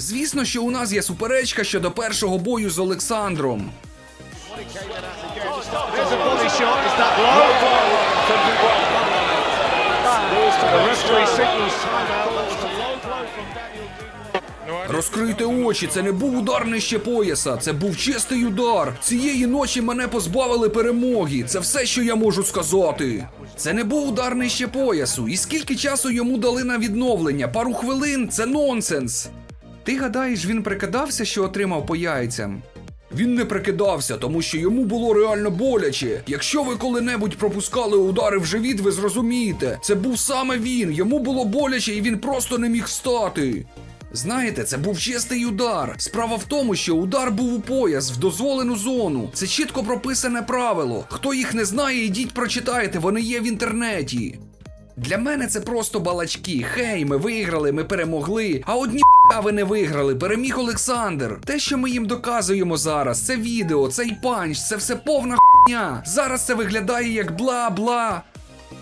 Звісно, що у нас є суперечка щодо першого бою з Олександром. Розкрийте очі, це не був удар нижче пояса, це був чистий удар. Цієї ночі мене позбавили перемоги. Це все, що я можу сказати. Це не був удар нижче поясу. І скільки часу йому дали на відновлення? Пару хвилин це нонсенс. Ти гадаєш, він прикидався, що отримав по яйцям? Він не прикидався, тому що йому було реально боляче. Якщо ви коли-небудь пропускали удари в живіт, ви зрозумієте, це був саме він. Йому було боляче, і він просто не міг встати. Знаєте, це був чистий удар. Справа в тому, що удар був у пояс в дозволену зону. Це чітко прописане правило. Хто їх не знає, ідіть прочитайте, вони є в інтернеті. Для мене це просто балачки. Хей, ми виграли, ми перемогли. А одні ви не виграли, переміг Олександр. Те, що ми їм доказуємо зараз, це відео, цей панч, це все повна хуйня. Зараз це виглядає як бла-бла.